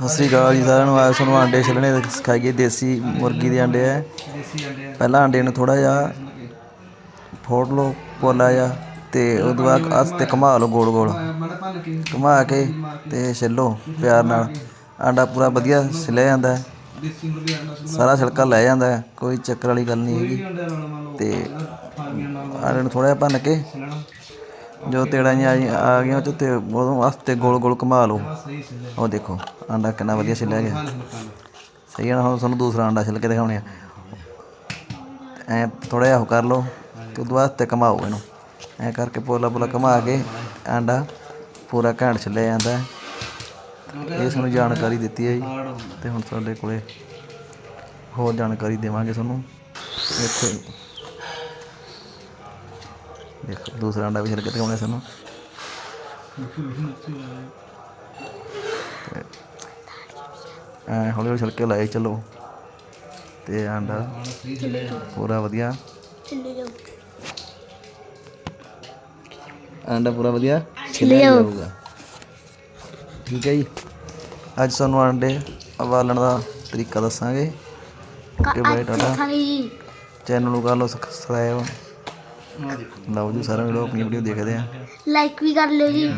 ਸਤਿ ਸ੍ਰੀ ਅਕਾਲ ਜੀ, ਸਾਰਿਆਂ ਨੂੰ ਆਇਆ ਤੁਹਾਨੂੰ ਆਂਡੇ ਛਿੱਲਣੇ ਸਿਖਾਈਏ, ਦੇਸੀ ਮੁਰਗੀ ਦੇ ਆਂਡੇ ਹੈ ਪਹਿਲਾਂ ਆਂਡੇ ਨੂੰ ਥੋੜਾ ਜਿਹਾ ਫੋੜ ਲਓ, ਪੋਲਾ ਜਿਹਾ, ਤੇ ਉਸ ਤੋਂ ਬਾਅਦ ਹੱਥ ਤੇ ਘੁਮਾ ਲਓ ਗੋਲ ਗੋਲ। ਮੜਾ ਕੇ ਘੁਮਾ ਕੇ ਤੇ ਛਿੱਲੋ ਪਿਆਰ ਨਾਲ। ਆਂਡਾ ਪੂਰਾ ਵਧੀਆ ਛਿੱਲਿਆ ਜਾਂਦਾ ਹੈ। ਸਾਰਾ ਛਿਲਕਾ ਲੈ ਜਾਂਦਾ ਹੈ, ਕੋਈ ਚੱਕਰ ਵਾਲੀ ਗੱਲ ਨਹੀਂ ਹੈਗੀ। ਅੰਡੇ ਤੇ ਆਂਡੇ ਨੂੰ ਥੋੜਾ ਜਿਹਾ ਭੰਨ ਕੇ ਜੋ ਤੇੜਾਂ ਜਿਹੀਆਂ ਆਈ- ਆ ਗਈਆਂ ਉਹ 'ਚ ਤੇ ਉਦੋਂ ਹੱਥ ਤੇ ਗੋਲ ਗੋਲ ਘੁਮਾ ਲਓ। ਉਹ ਦੇਖੋ, ਆਂਡਾ ਕਿੰਨਾ ਵਧੀਆ ਛਿੱਲਿਆ ਗਿਆ। ਸਹੀ ਹੈ ਨਾ, ਹੁਣ ਤੁਹਾਨੂੰ ਦੂਸਰਾ ਆਂਡਾ ਛਿੱਲ ਕੇ ਦਿਖਾਉਣੇ ਆ। ਐ ਥੋੜਾ ਜਿਹਾ ਉਹ ਕਰ ਲਓ, ਤੇ ਉਦੋਂ ਬਾਅਦ ਤੇ ਘਮਾਓ ਇਹਨੂੰ। ਐ ਕਰਕੇ ਪੋਲਾ ਪੋਲਾ ਘਮਾ ਕੇ ਆਂਡਾ ਪੂਰਾ ਘੈਂਟ ਛਿੱਲਿਆ ਜਾਂਦਾ ਹੈ। ਇਹ ਸਾਨੂੰ ਜਾਣਕਾਰੀ ਦਿੱਤੀ ਹੈ ਜੀ ਹਾਰਡ ਤੇ ਹੁਣ ਸਾਡੇ ਕੋਲੇ ਹੋਰ ਜਾਣਕਾਰੀ ਦੇਵਾਂਗੇ ਤੁਹਾਨੂੰ। ਇੱਥੇ ਦੇਖੋ ਦੂਸਰਾ ਅੰਡਾ ਵੀ ਛਿੱਲ ਕੇ ਦਿਖਾਉਣੇ ਸਾਨੂੰ ਐ ਹੌਲੀ ਹੌਲੀ ਛਿਲਕੇ ਲਾਏ ਚਲੋ। ਤੇ ਆਂਡਾ ਪੂਰਾ ਵਧੀਆ। ਆਂਡਾ ਪੂਰਾ ਵਧੀਆ। ਛਿਲਿਆ ਜਾਊਗਾ। ਠੀਕ ਹੈ ਜੀ। ਅੱਜ ਤੁਹਾਨੂੰ ਆਂਡੇ ਉਬਾਲਣ ਦਾ ਤਰੀਕਾ ਦੱਸਾਂਗੇ। ਓਕੇ ਬਾਈ ਟਾਟਾ। ਚੈਨਲ ਨੂੰ ਕਰ ਲਓ ਸਬਸਕ੍ਰਾਈਬ ਲਓ ਜੀ ਸਾਰਿਆਂ ਨੂੰ ਆਪਣੀ ਵੀਡੀਓ ਦੇਖਦੇ ਆ। ਲਾਈਕ ਵੀ ਕਰ ਲਿਓ ਜੀ।